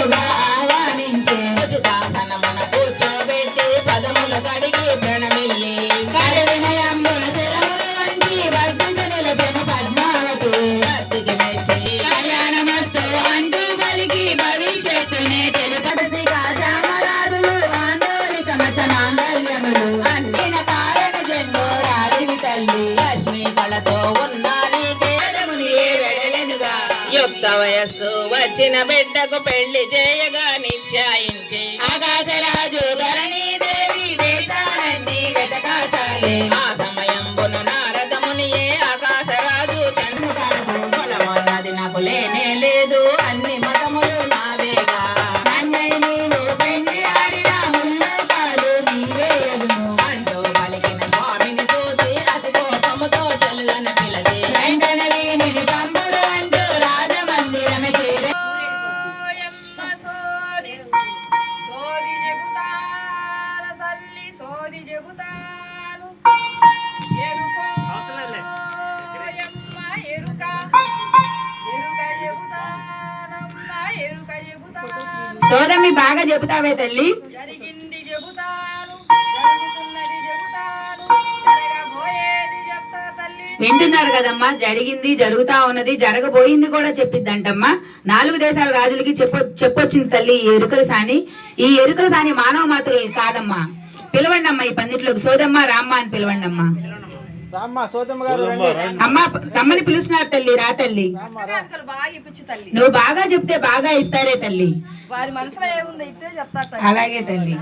tonight. వయస్సు వచ్చిన బిడ్డకు పెళ్ళి చేయగా నిశ్చయించి. ఆకాశరాజు ధరణి చెబుతాను సోదమి బాగా చెబుతావే తల్లి. జరిగింది చెబుతాను వింటున్నారు కదమ్మా జరిగింది జరుగుతా ఉన్నది జరగబోయింది కూడా చెప్పిద్దంటమ్మా. నాలుగు దేశాల రాజులకి చెప్ప చెప్పొచ్చింది తల్లి ఈ ఎరుకల సాని. ఈ ఎరుకల సాని మానవ మాతృలు కాదమ్మా. పిలవండి అమ్మా ఈ పందిట్లోకి. సోదమ్మ రామ్మ అని పిలవండి అమ్మా రమ్మని పిలుస్తున్నారు తల్లి రా తల్లి. నువ్వు బాగా చెప్తే బాగా ఇస్తారే తల్లి. వారి మనసులో ఏముందో చెప్తా తల్లి. అలాగే తల్లి.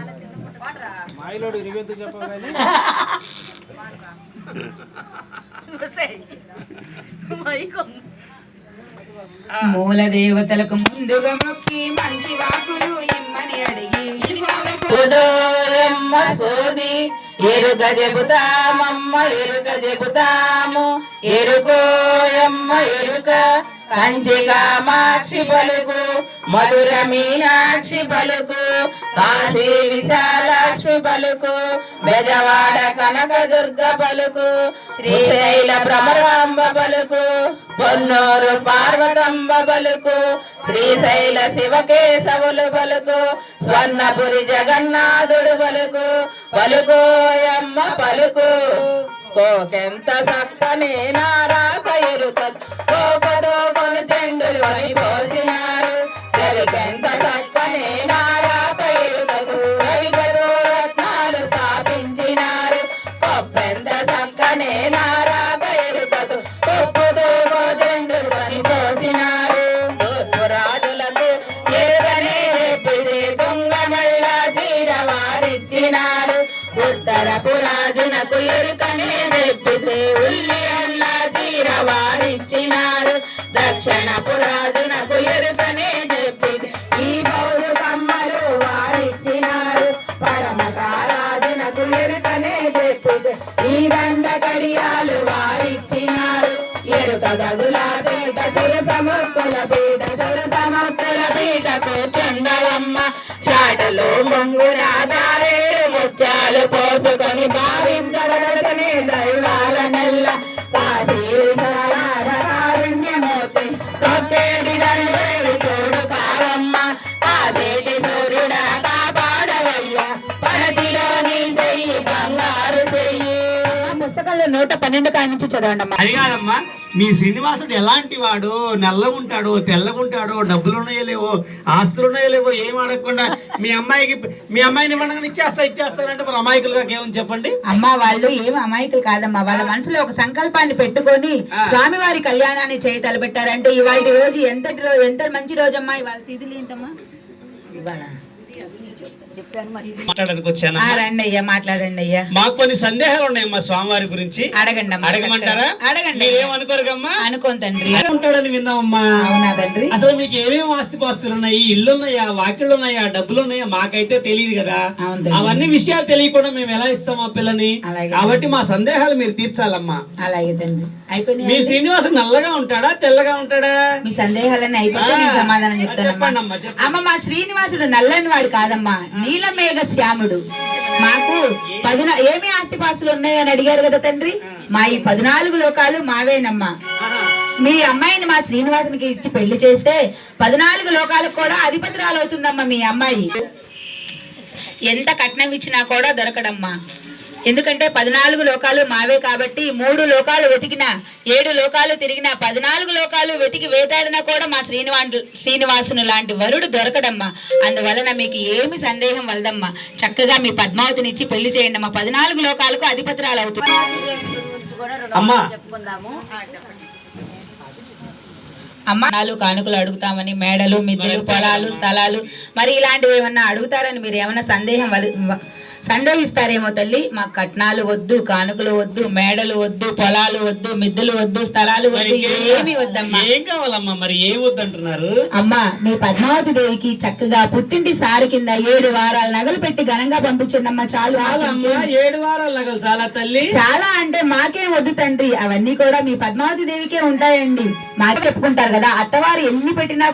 మూల దేవతలకు ముందుగా మొక్కి మంచి వాకులు ఇమ్మని అడిగి. సుదూరమ్మ సోది. ఎరుక చెబుతామమ్మ ఎరుక చెబుతాము ఎరుకోయమ్మ ఎరుక కంచి కామాక్షి పలుకు. మధుర మీనాక్షి పలుకు కాశీ విశాలాక్షి పలుకు బెజవాడ కనక దుర్గ పలుకు శ్రీశైల భ్రమరాంబ పలుకు పొన్నూరు పార్వతంబ పలుకు శ్రీశైల శివకేశవులు పలుకు స్వర్ణపురి జగన్నాథుడు పలుకు పలుకోయమ్మ పలుకు. కోకెంత సక్కనే నారాక ఎరుకలు కోకతో కొను చెండులు అని రేపితే ఉల్లి అల్ల చీర వారిచ్చినారు దక్షిణపు రాజునకు ఎరుకనే చెప్పింది ఈ పౌరు కమ్మలు వారిచ్చినారు. పరమ సారాజునకు ఎరుకనే చెప్పింది ఈ దండ కడియాలు వారిచ్చినారు. ఎరుక గదుల పీట తులసముక్కుల పీట తులసముక్కుల పీట కూర్చుండవమ్మ చాటలో ముంగున దారేడు ராசி నూట పన్నెండు కాడి నుంచి చదవండి అమ్మా అది కాదమ్మా మీ శ్రీనివాసుడు ఎలాంటి వాడు? నల్లగుంటాడో తెల్లగుంటాడో డబ్బులు ఉన్నాయో లేవో ఆస్తులు ఉన్నాయో లేవో ఏం అడగకుండా మీ అమ్మాయికి మీ అమ్మాయిని ఇవ్వడం ఇచ్చేస్తా ఇచ్చేస్తానంటే మరి అమాయకులుగా కేవలం చెప్పండి. అమ్మ వాళ్ళు ఏం అమాయకులు కాదమ్మా. వాళ్ళ మనసులో ఒక సంకల్పాన్ని పెట్టుకొని స్వామివారి కళ్యాణాన్ని చేయి తలపెట్టారంటే ఇవాళ రోజు ఎంతటి రోజు ఎంత మంచి రోజమ్మా ఇవాళ తిథులు ఏంటమ్మా? ఇవాళ మాట్లాడడానికి వచ్చాను ఆ, రండి అయ్యా మాట్లాడండి అయ్యా. మాకు కొన్ని సందేహాలు ఉన్నాయమ్మా స్వామివారి గురించి. అడగండి అడగమంటారా? అడగండి మీరేమనుకోరుగమ్మా? అనుకోను తండ్రి. ఉంటాడని విన్నామమ్మా అవునా తండ్రి? అసలు మీకు ఏమేమి ఆస్తిపాస్తులు ఉన్నాయి ఇల్లు ఉన్నాయా వాకిళ్ళు ఉన్నాయా డబ్బులు ఉన్నాయా మాకైతే తెలియదు కదా. అవన్నీ విషయాలు తెలియకుండా మేము ఎలా ఇస్తాం ఆ పిల్లని. కాబట్టి మా సందేహాలు మీరు తీర్చాలమ్మా. అలాగే తండ్రి. మీ శ్రీనివాసు నల్లగా ఉంటాడా? తెల్లగా ఉంటాడా? మీ సందేహాలన్నీ అయిపోతే నేను సమాధానం చెప్పండి. అమ్మ మా శ్రీనివాసుడు నల్లని వాడు కాదమ్మా. నీలమేఘ శ్యాముడు మాకు పదిన ఏమి ఆస్తిపాస్తులు ఉన్నాయని అడిగారు కదా తండ్రి? మా ఈ పద్నాలుగు లోకాలు మావేనమ్మా. మీ అమ్మాయిని మా శ్రీనివాసునికి ఇచ్చి పెళ్ళి చేస్తే పద్నాలుగు లోకాలకు కూడా అధిపతిరాలు అవుతుందమ్మా మీ అమ్మాయి. ఎంత కట్నం ఇచ్చినా కూడా దొరకడమ్మా. ఎందుకంటే పద్నాలుగు లోకాలు మావే కాబట్టి మూడు లోకాలు వెతికినా ఏడు లోకాలు తిరిగినా పద్నాలుగు లోకాలు వెతికి వేటాడినా కూడా మా శ్రీనివాసు శ్రీనివాసును లాంటి వరుడు దొరకడమ్మా. అందువలన మీకు ఏమి సందేహం వలదమ్మా. చక్కగా మీ పద్మావతిని ఇచ్చి పెళ్ళి చేయండి అమ్మా పద్నాలుగు లోకాలకు అధిపతిరాలు అవుతుంది అమ్మా. అమ్మ నాలు కానుకలు అడుగుతామని మేడలు మిద్దెలు పొలాలు స్థలాలు. మరి ఇలాంటివి ఏమన్నా అడుగుతారని మీరు ఏమన్నా సందేహం సందేహిస్తారేమో తల్లి? మాకు కట్నాలు వద్దు కానుకలు వద్దు మేడలు వద్దు పొలాలు వద్దు మిద్దెలు వద్దు స్థలాలు వద్దు ఏమి వద్దమ్మా. ఏం కావాలమ్మా మరి? ఏం వద్దంటున్నారు? అమ్మా మీ పద్మావతి దేవికి చక్కగా పుట్టింటి సారి కింద ఏడు వారాల నగలు పెట్టి ఘనంగా పంపించండి అమ్మా చాలు ఏడు వారాలు నగలు చాలా తల్లి. చాలా అంటే మాకేం వద్దు తండ్రి. అవన్నీ కూడా మీ పద్మావతి దేవికే ఉంటాయండి. మాకే చెప్పుకుంటారు కదా అత్తవారు ఎన్ని పెట్టినా